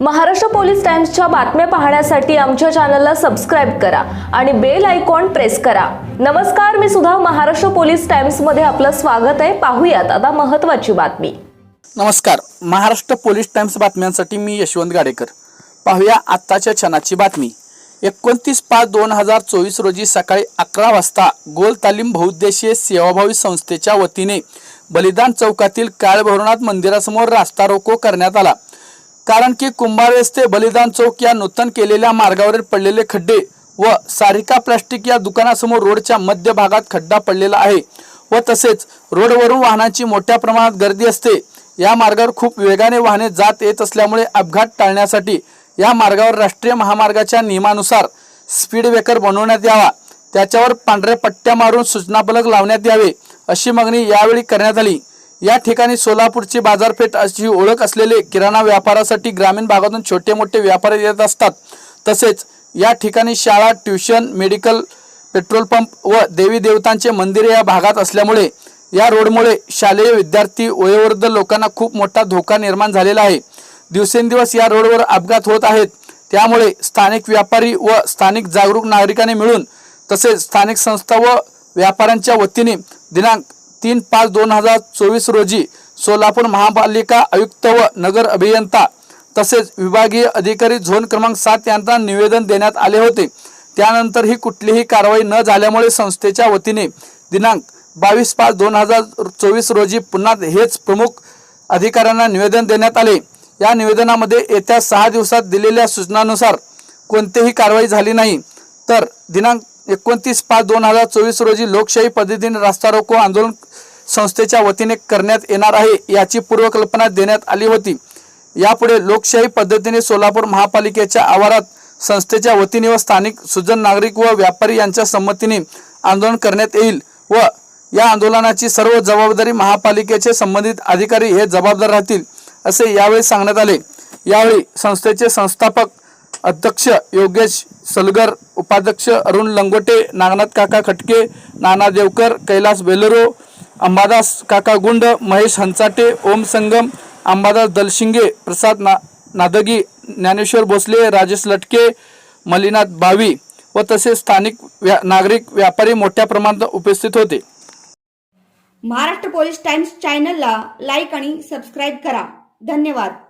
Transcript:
Maharashtra police टाइम्सच्या बातम्या पाहण्यासाठी आमच्या चॅनलला सबस्क्राईब करा आणि बेल आयकॉन प्रेस करा. नमस्कार मी सुद्धा महाराष्ट्र पोलीस टाइम्समध्ये आपलं स्वागत आहे. पाहूयात आता महत्वाची बातमी. नमस्कार महाराष्ट्र पोलीस टाइम्स बातम्यांसाठी मी यशवंत गाडेकर. पाहूया आत्ताच्या क्षणाची बातमी. एकोणतीस पाच दोन हजार चोवीस रोजी सकाळी अकरा वाजता गोल तालीम बहुउद्देशीय सेवाभावी संस्थेच्या वतीने बलिदान चौकातील काळभैरवनाथ मंदिरासमोर रास्ता रोको करण्यात आला. कारण की कुंभारवेस ते बलिदान चौक या नूतन केलेल्या मार्गावरील पडलेले खड्डे व सारिका प्लास्टिक या दुकानासमोर रोडच्या मध्य भागात खड्डा पडलेला आहे व तसेच रोडवरून वाहनांची मोठ्या प्रमाणात गर्दी असते. या मार्गावर खूप वेगाने वाहने जात येत असल्यामुळे अपघात टाळण्यासाठी या मार्गावर राष्ट्रीय महामार्गाच्या नियमानुसार स्पीड ब्रेकर बनवण्यात यावा. त्याच्यावर पांढऱ्या पट्ट्या मारून सूचनाफलक लावण्यात यावे अशी मागणी यावेळी करण्यात आली. या ठिकाणी सोलापूरची बाजारपेठ अशी ओळख असलेले किराणा व्यापारासाठी ग्रामीण भागातून छोटे मोठे व्यापारी येत असतात. तसेच या ठिकाणी शाळा ट्युशन मेडिकल पेट्रोल पंप व देवी देवतांचे मंदिरे या भागात असल्यामुळे या रोडमुळे शालेय विद्यार्थी वयोवृद्ध लोकांना खूप मोठा धोका निर्माण झालेला आहे. दिवसेंदिवस या रोडवर अपघात होत आहेत. त्यामुळे स्थानिक व्यापारी व स्थानिक जागरूक नागरिकांनी मिळून तसेच स्थानिक संस्था व व्यापाऱ्यांच्या वतीने दिनांक तीन पाच दोन हजार चोवीस रोजी सोलापूर महापालिका आयुक्त व नगर अभियंता तसेच विभागीय अधिकारी झोन क्रमांक सात यांना निवेदन देण्यात आले होते. त्यानंतर ही कुठलीही कारवाई न झाल्यामुळे संस्थेच्या वतीने दिनांक बावीस पाच दोन हजार चोवीस रोजी पुन्हा हेच प्रमुख अधिकाऱ्यांना निवेदन देण्यात आले. या निवेदनामध्ये येत्या सहा दिवसात दिलेल्या सूचनानुसार कोणतीही कारवाई झाली नाही. तर दिनांक एकोणतीस पाच दोन हजार चोवीस रोजी लोकशाही पद्धतीने रास्ता रोको आंदोलन संस्थेच्या वतीने करण्यात येणार आहे याची पूर्वकल्पना देण्यात आली होती. यापुढे लोकशाही पद्धतीने सोलापूर महापालिकेच्या आवारात संस्थेच्या वतीने व स्थानिक सुजन नागरिक व व्यापारी यांच्या संमतीने आंदोलन करण्यात येईल व या आंदोलनाची सर्व जबाबदारी महापालिकेचे संबंधित अधिकारी हे जबाबदार राहतील असे यावेळी सांगण्यात आले. यावेळी संस्थेचे संस्थापक अध्यक्ष योगेश सलगर उपाध्यक्ष अरुण लंगोटे नागनाथ काका खटके नाना देवकर कैलास बेलरो अंबादास काका गुंड महेश हंचाटे ओम संगम अंबादास दलशिंगे प्रसाद ना नादगी ज्ञानेश्वर भोसले राजेश लटके मलिनाथ भावी व तसेच स्थानिक व्या नागरिक व्यापारी मोठ्या प्रमाणात उपस्थित होते. महाराष्ट्र पोलीस टाइम्स चॅनलला लाईक आणि सबस्क्राईब करा. धन्यवाद.